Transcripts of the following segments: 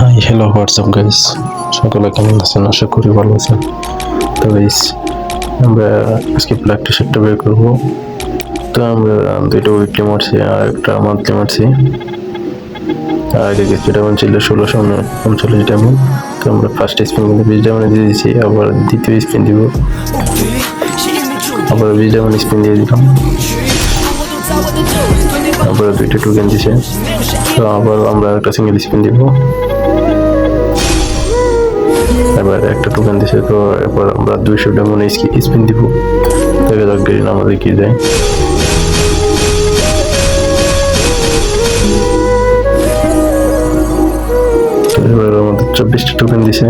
Hi hello WhatsApp guys সকলে কেমন আছেন? আশা করি ভালো আছেন। তো গাইস আমরা আজকে ব্ল্যাক টি শার্টটা বের করব। তো আমরা দুইটা উইকলি মারছি আর একটা মান্থলি মারছি। আর আগে কিছু ডায়মন্ড ছিল ষোলোশো উনচল্লিশ ডায়মন্ড তো আমরা ফার্স্ট স্পিন কিন্তু বিশ ডায়মন্ড দিয়ে দিয়েছি, আবার দ্বিতীয় স্পিন দিব। আবার বিশ ডায়মন্ড স্পিন দিয়ে দিলাম। আবার দুইটা টোকেন দিছে। তো আবার আমরা একটা সিঙ্গেল স্পিন দিব। দিছে তো এবার আমরা দুইশো ডেমন স্পিন দিব। দেখা যাক গ্রিন আমাদের কি যায় আমাদের চব্বিশটা টোকেন দিছে।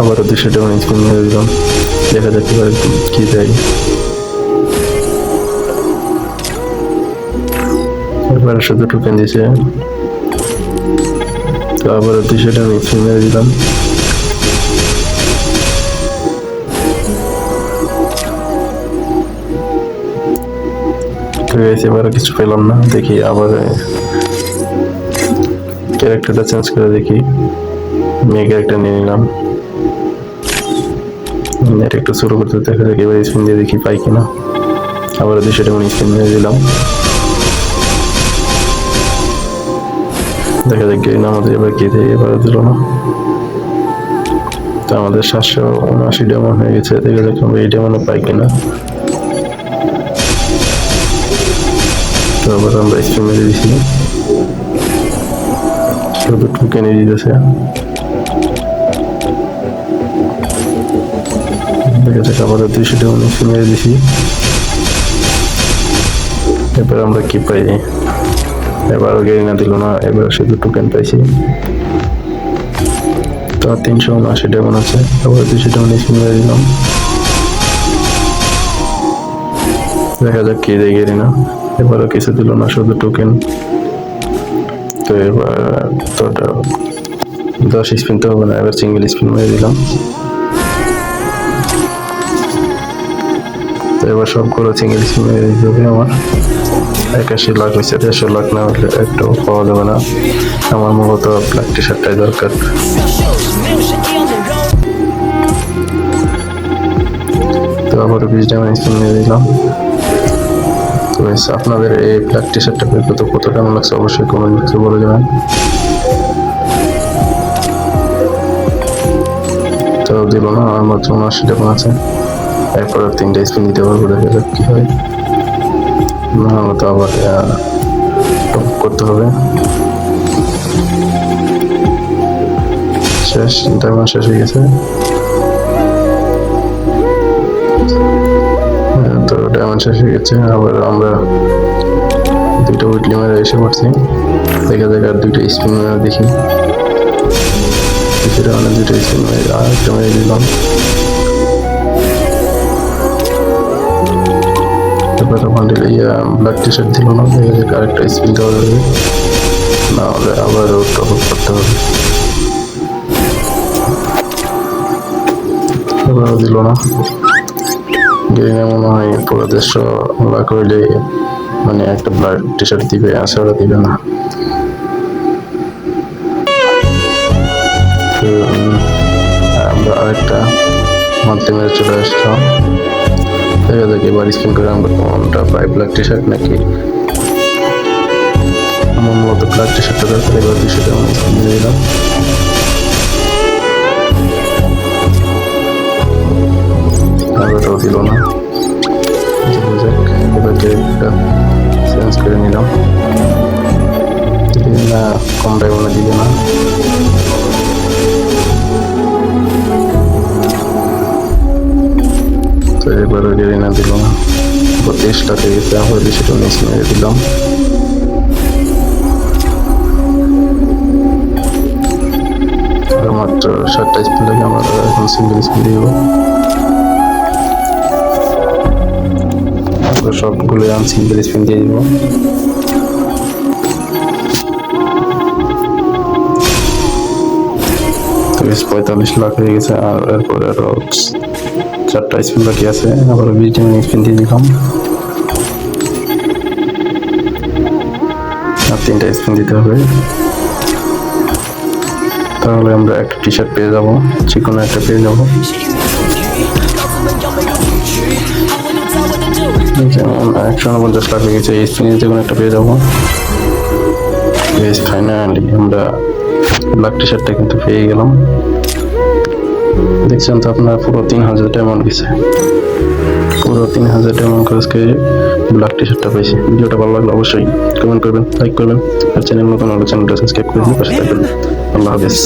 আবারও দুশো ডেমন স্পিন নিয়ে দিলাম দেখা যাক এবার কি যায় এবার শুধু টোকেন দিছে। আবার দুশো টাকা স্পিন মেরে দিলাম। তো guys, এবার কিছু পেলাম না দেখি আবার ক্যারেক্টারটা চেঞ্জ করে দেখি। মেয়ে ক্যারেক্টার নিয়ে নিলাম। নেট একটু শুরু করতে দেখা যাক এবার স্পিন দিয়ে দেখি পাই কিনা। আবার দুশো টাকা স্পিন মেরে দিলাম। দেখা যাক গ্রিন আমাদের এবার কি দেয় এবার দিল না। তো আমাদের সাতশো উনআশি ডেমন হয়ে গেছে, দেখা যাক আমরা এই ডেমনে পাই কিনা। তো আবার আমরা স্পিন মেরে দিছি শুধু টোকেনই দিতেছে। দেখা যাক আবার দুইশো ডেমন স্পিন মেরে দিছি এবার আমরা কি পাই? এবারও গেরিনা দিল না, এবার শুধু টোকেন পাইছি। তো তিনশো উনআশি ডেমন আছে আবার দুশো ডেমন স্পিন মেরে দিলাম দেখা যাক কি দেয় গেরিনা এবারও কিছু দিল না, শুধু টোকেন তো এবার তো দশ স্পিন তো হবে না, এবার সিঙ্গেল স্পিন মেরে দিলাম। তো এবার সবগুলো সিঙ্গেল স্পিন মেরে দিতে হবে আমার। একাশি লাখ হয়েছে দেড়শো লাখ না হলে একটু পাওয়া যাবে না। আমার মূলত ব্ল্যাক টি শার্টটাই দরকার। তো আবার বিশ ডায়মন্ড স্পিন নিয়ে দিলাম তো আপনাদের এই ব্ল্যাক টি শার্টটা পেয়ে কত কত কেমন লাগছে অবশ্যই কমেন্ট বক্সে বলে যাবেন তো দিল না, আমার মাত্র উনআশি টাকা আছে। এরপর তিনটা স্পিন দিতে পারব, দেখা যাক কি হয়। না হলে তো আবার করতে হবে। শেষ ডায়মন্ড শেষ হয়ে গেছে। হ্যাঁ, তো ডায়মন্ড শেষ হয়ে গেছে আবার আমরা দুইটা উইটলি মেরে এসে পড়ছি। দেখা যাক আর দুইটা স্পিন মেরে দেখি। সেটা মানে দুইটা স্পিন মেরে আর একটা মেরে দিলাম। এবার বান্ডেল ইয়া ব্ল্যাক টি শার্ট দিল না দেখা যাক আরেকটা স্পিন দেওয়া যাবে না হলে আবার টপ আপ করতে হবে। দিল না। গেরিনে মনে হয় পুরো দেশ লাখ করলে মানে একটা ব্ল্যাক টি শার্ট দিবে ওরা দিবে না। আমরা আরেকটা মেরে চলে আসলাম। দেখা যাক এবার স্কিন করে আমরা কোনটা পাই ব্ল্যাক টি শার্ট নাকি? আমার মূলত ব্ল্যাক টি শার্টটা দরকার, এবার দুশো টাকা স্কিন দিয়ে দিলাম। দিল না। এবার ক্যারেক্টারটা চেঞ্জ করে নিলাম। না কম ডায়মন্ডে দিবে না। তো এবারও গেরিনা দিল না বত্রিশ টাকা গেছে আবার মেরে দিলাম। মাত্র সাতটা স্পিন লাগে আমার এখন সিঙ্গেল স্পিন দিব সবগুলো আমি সিঙ্গেল স্পিন দিয়ে দিব পঁয়তাল্লিশ লাখ হয়ে গেছে, আর এরপরে আরও চারটা স্পিন বাকি আছে, আবার ডিমের স্পিন দিয়ে দিলাম। আর তিনটা স্পিন দিতে হবে। তাহলে আমরা একটা টি শার্ট পেয়ে যাব যে কোনো একটা পেয়ে যাব। যেমন একশো উনপঞ্চাশ লাখ হয়ে গেছে এই স্পিনে যে কোনো একটা পেয়ে যাব। ফাইনালি আমরা ব্ল্যাক টি শার্টটা কিন্তু পেয়ে গেলাম। দেখছেন তো আপনার পুরো তিন হাজার ডায়মন্ড গেছে পুরো তিন হাজার ডায়মন্ড খরচকে ব্ল্যাক টি শার্টটা পেয়েছি ভিডিওটা ভালো লাগলে অবশ্যই কমেন্ট করবেন লাইক করবেন। আর চ্যানেল নতুন হলে চ্যানেলটা সাবস্ক্রাইব করে দিন পাশে থাকবেন। আল্লাহ হাফেজ।